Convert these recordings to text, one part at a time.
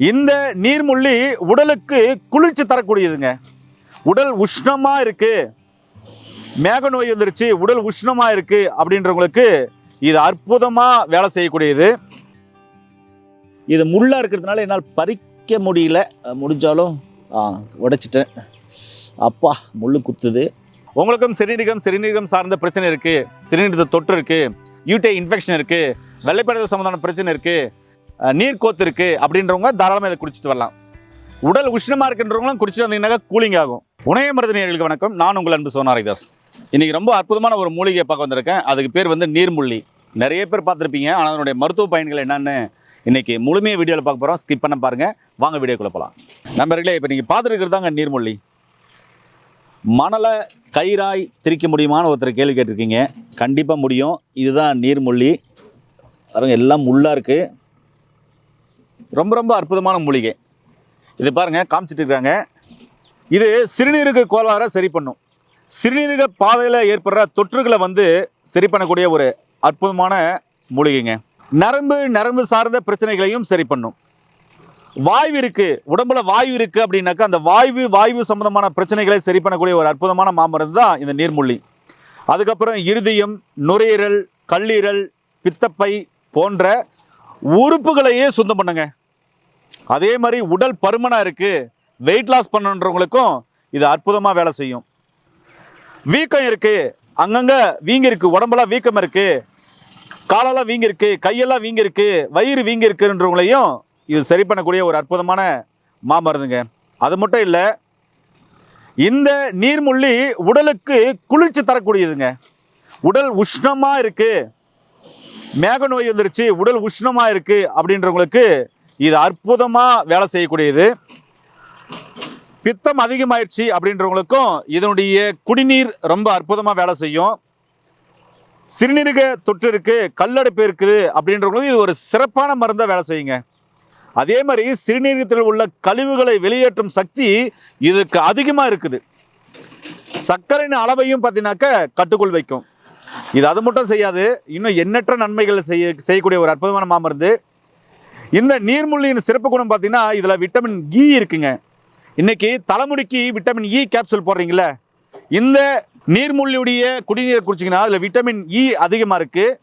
இந்த நீர்முள்ளி உடலுக்கு குளிர்ச்சி தரக்கூடியதுங்க. உடல் உஷ்ணமாக இருக்குது மேக நோய் வந்துருச்சு உடல் உஷ்ணமாக இருக்குது அப்படின்றவங்களுக்கு இது அற்புதமாக வேலை செய்யக்கூடியது. இது முள்ளாக இருக்கிறதுனால என்னால் பறிக்க முடியல. முடிஞ்சாலும் ஆ உடைச்சிட்டேன். அப்பா முள்ளு குத்துது. உங்களுக்கும் சிறுநீரகம் சிறுநீரகம் சார்ந்த பிரச்சனை இருக்குது சிறுநீரக தொற்று இருக்குது யூட்டை இன்ஃபெக்ஷன் இருக்குது வெள்ளைப்படத்தை சம்மந்தான பிரச்சனை இருக்குது நீர் கோத்து இருக்கு அப்படின்றவங்க தாராளமாக இதை குடிச்சிட்டு வரலாம். உடல் உஷ்ணமாக இருக்குன்றவங்களும் குடிச்சிட்டு வந்தீங்கன்னாக்கா கூலிங் ஆகும். உணய மருந்தினர்களுக்கு வணக்கம். நான் உங்கள் அன்பு சோனாரிதாஸ் இன்னைக்கு ரொம்ப அற்புதமான ஒரு மூலிகையை பார்க்க வந்திருக்கேன். அதுக்கு பேர் வந்து நீர்முள்ளி. நிறைய பேர் பார்த்துருப்பீங்க. ஆனால் அதனுடைய மருத்துவ பயன்கள் என்னென்னு இன்னைக்கு முழுமையாக வீடியோவில் பார்க்க போகிறோம் ஸ்கிப் பண்ண பாருங்கள் வாங்க வீடியோக்குள்ளே போகலாம் நம்பர்களே இப்போ நீங்கள் பார்த்துருக்கிறதாங்க நீர்முள்ளி. மணலை கயிறாய் திரிக்க முடியுமான்னு ஒருத்தர் கேள்வி கேட்டிருக்கீங்க. கண்டிப்பாக முடியும். இதுதான் நீர்முள்ளி. பாருங்க எல்லாம் முள்ளாக இருக்குது ரொம்ப ரொம்ப அற்புதமான மூலிகை. இது பாருங்க காமிச்சிட்டு இருக்காங்க. இது சிறுநீரக கோளாறை சரி பண்ணும். சிறுநீரக பாதையில் ஏற்படுற தொற்றுகளை வந்து சரி பண்ணக்கூடிய ஒரு அற்புதமான மூலிகைங்க. நரம்பு நரம்பு சார்ந்த பிரச்சனைகளையும் சரி பண்ணும். வாய்வு இருக்குது உடம்புல வாய்வு இருக்குது அப்படின்னாக்கா அந்த வாய்வு வாய்வு சம்பந்தமான பிரச்சனைகளை சரி பண்ணக்கூடிய ஒரு அற்புதமான மாமருந்து தான் இந்த நீர்மூலி அதுக்கப்புறம் இருதயம் நுரையீரல் கல்லீரல் பித்தப்பை போன்ற உறுப்புகளையே சுத்தம் பண்ணுங்க. அதே மாதிரி உடல் பருமனாக இருக்குது வெயிட் லாஸ் பண்ணுன்றவங்களுக்கும் இது அற்புதமாக வேலை செய்யும். வீக்கம் இருக்குது அங்கங்கே வீங்கிருக்கு உடம்பெல்லாம் வீக்கம் இருக்குது காலெல்லாம் வீங்கிருக்கு கையெல்லாம் வீங்கி வயிறு வீங்கி இருக்குன்றவங்களையும் இது சரி பண்ணக்கூடிய ஒரு அற்புதமான மாமருந்துங்க அது மட்டும் இல்லை இந்த நீர்முள்ளி உடலுக்கு குளிர்ச்சி தரக்கூடியதுங்க. உடல் உஷ்ணமாக இருக்குது மேக நோய் வந்துருச்சு. உடல் உஷ்ணமாக இருக்குது அப்படின்றவங்களுக்கு இது அற்புதமாக வேலை செய்யக்கூடியது. பித்தம் அதிகமாயிடுச்சு அப்படின்றவங்களுக்கும் இதனுடைய குடிநீர் ரொம்ப அற்புதமாக வேலை செய்யும். சிறுநீரக தொற்று இருக்குது கல்லடைப்பு இருக்குது அப்படின்றவங்களுக்கு இது ஒரு சிறப்பான மருந்தாக வேலை செய்யுங்க. அதே மாதிரி சிறுநீரகத்தில் உள்ள கழிவுகளை வெளியேற்றும் சக்தி இதுக்கு அதிகமாக இருக்குது. சர்க்கரையின் அளவையும் பார்த்தீங்கன்னாக்க கட்டுக்குள் வைக்கும். இது அது மட்டும் செய்யாது இன்னும் எண்ணற்ற நன்மைகள் செய்ய செய்யக்கூடிய ஒரு அற்புதமான மாமருந்து. இந்த நீர்முள்ளியின் சிறப்பு குணம் பார்த்தீங்கன்னா இதில் விட்டமின் இ இருக்குங்க. இன்னைக்கு தலைமுடிக்கு விட்டமின் இ கேப்சூல் போடுறீங்களே இந்த நீர்முள்ளியுடைய குடிநீர் குடிச்சிங்கன்னா அதில் விட்டமின் இ e அதிகமாக இருக்குது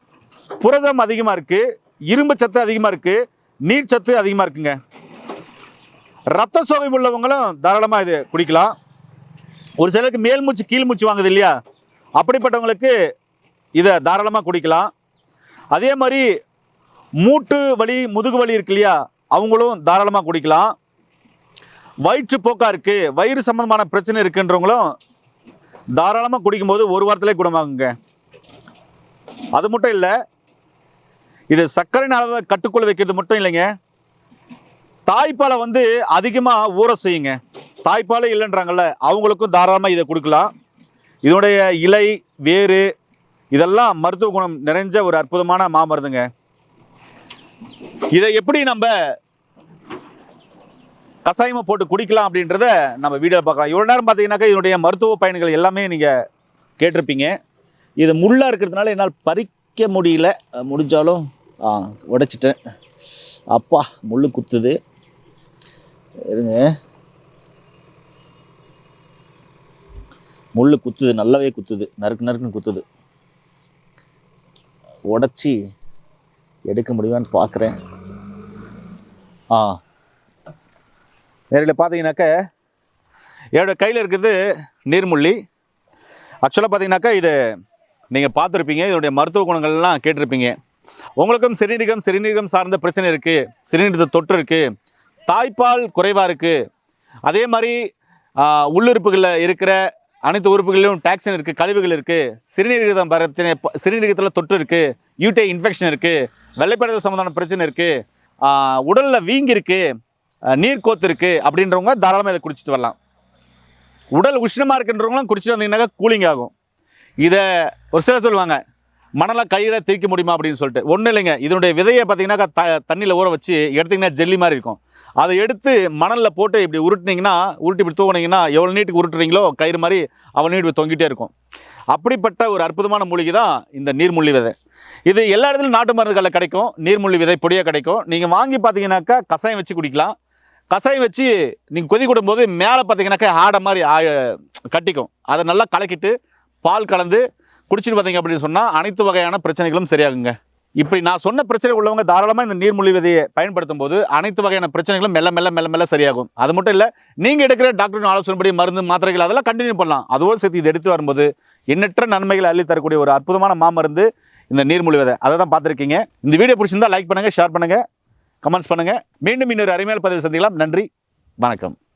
புரதம் அதிகமாக இருக்குது இரும்பு சத்து அதிகமாக இருக்குது நீர் சத்து அதிகமாக இருக்குங்க. ரத்த சோகை உள்ளவங்களும் தாராளமாக இது குடிக்கலாம். ஒரு சிலருக்கு மேல் மூச்சு கீழ் மூச்சு வாங்குது இல்லையா? அப்படிப்பட்டவங்களுக்கு இதை தாராளமாக குடிக்கலாம். அதே மாதிரி மூட்டு வலி முதுகு வலி இருக்கு இல்லையா? அவங்களும் தாராளமாக குடிக்கலாம். வயிற்றுப்போக்கா இருக்குது வயிறு சம்மந்தமான பிரச்சனை இருக்குன்றவங்களும் தாராளமாக குடிக்கும்போது ஒரு வாரத்திலே குணமாகுங்க அது மட்டும் இல்லை இது சர்க்கரையின் அளவை கட்டுக்குள்ள வைக்கிறது மட்டும் இல்லைங்க. தாய்ப்பாலை வந்து அதிகமாக ஊற செய்யுங்க. தாய்ப்பாலே இல்லைன்றாங்கல்ல அவங்களுக்கும் தாராளமாக இதை கொடுக்கலாம். இதனுடைய இலை வேறு இதெல்லாம் மருத்துவ குணம் நிறைஞ்ச ஒரு அற்புதமான மாமருந்துங்க. இதை எப்படி நம்ம கசாயமாக போட்டு குடிக்கலாம் அப்படின்றத நம்ம வீடியோவில் பார்க்கலாம். இவ்வளோ நேரம் பார்த்தீங்கன்னாக்கா இதனுடைய மருத்துவ பயன்கள் எல்லாமே நீங்கள் கேட்டிருப்பீங்க. இது முள்ளாக இருக்கிறதுனால என்னால் பறிக்க முடியல. முடிஞ்சாலும் ஆ உடைச்சிட்டேன். அப்பா முள் குத்துது. இருங்க. முள் குத்துது நல்லாவே குத்துது. நறுக்கு நறுக்குன்னு குத்துது. உடச்சி எடுக்க முடியுமான்னு பார்க்குறேன். ஆ. நேரில் பார்த்தீங்கன்னாக்க என்னோட கையில் இருக்குது நீர்முள்ளி. ஆக்சுவலாக பார்த்தீங்கன்னாக்கா இது நீங்கள் பார்த்துருப்பீங்க. இதனுடைய மருத்துவ குணங்கள்லாம் கேட்டிருப்பீங்க. உங்களுக்கும் சிறுநீரகம் சிறுநீரகம் சார்ந்த பிரச்சனை இருக்குது சிறுநீரக தொற்று இருக்குது தாய்ப்பால் குறைவாக இருக்குது அதே மாதிரி உள்ளுறுப்புகளில் இருக்கிற அனைத்து உறுப்புகளிலும் டாக்ஸின் இருக்குது கழிவுகள் இருக்குது சிறுநீரகம் பரத்தின சிறுநீரகத்தில் தொற்று இருக்குது யூடே இன்ஃபெக்ஷன் இருக்குது வெள்ளைப்படத்தை சம்மந்தமான பிரச்சனை இருக்குது உடலில் வீங்கி இருக்குது நீர் கோத்து இருக்குது அப்படின்றவங்க தாராளமாக இதை குடிச்சிட்டு வரலாம். உடல் உஷ்ணமாக இருக்குன்றவங்களும் குடிச்சிட்டு வந்தீங்கன்னாக்கா கூலிங் ஆகும். இதை ஒரு சிலர் சொல்லுவாங்க மணலை கையில் தீர்க்க முடியுமா அப்படின்னு சொல்லிட்டு. ஒன்றும் இல்லைங்க. இதனுடைய விதையை பார்த்தீங்கன்னாக்கா த தண்ணியில் ஊற வச்சு எடுத்திங்கன்னா ஜெல்லி மாதிரி இருக்கும். அதை எடுத்து மணலில் போட்டு இப்படி உருட்டினீங்கன்னா உருட்டி இப்படி தூக்குனீங்கன்னா எவ்வளோ நீட்டுக்கு உருட்டுறீங்களோ கயிறு மாதிரி அவ்வளோ நீட்டு தொங்கிட்டே இருக்கும். அப்படிப்பட்ட ஒரு அற்புதமான மூலிகை தான் இந்த நீர்முள்ளி விதை. இது எல்லா இடத்துலையும் நாட்டு மருந்துகளில் கிடைக்கும். நீர்முள்ளி விதை பொடியாக கிடைக்கும். நீங்கள் வாங்கி பார்த்தீங்கன்னாக்கா கசாயம் வச்சு குடிக்கலாம். கசாயம் வச்சு நீங்கள் கொதி கொடுக்கும்போது மேலே பார்த்தீங்கன்னாக்கா ஆடை மாதிரி கட்டிக்கும். அதை நல்லா கலக்கிட்டு பால் கலந்து குடிச்சிட்டு பார்த்தீங்க அப்படின்னு சொன்னால் அனைத்து வகையான பிரச்சனைகளும் சரியாகுங்க. இப்படி நான் சொன்ன பிரச்சனை உள்ளவங்க தாராளமாக இந்த நீர்மொழி விதையை பயன்படுத்தும் போது அனைத்து வகையான பிரச்சனைகளும் மெல்ல மெல்ல மெல்ல மெல்ல சரியாகும். அது மட்டும் இல்லை நீங்கள் எடுக்கிற டாக்டரின் ஆலோசனைப்படி மருந்து மாத்திரைகள் அதெல்லாம் கண்டினியூ பண்ணலாம். அதுவும் சேர்த்து இது எடுத்து வரும்போது எண்ணற்ற நன்மைகளை அள்ளி தரக்கூடிய ஒரு அற்புதமான மாமருந்து இந்த நீர்மொழி விதை. அதை தான் பார்த்துருக்கீங்க. இந்த வீடியோ பிடிச்சிருந்தா லைக் பண்ணுங்கள் ஷேர் பண்ணுங்கள் கமெண்ட்ஸ் பண்ணுங்கள் மீண்டும் இன்னொரு அருமையான பதிவு சந்திக்கலாம். நன்றி வணக்கம்.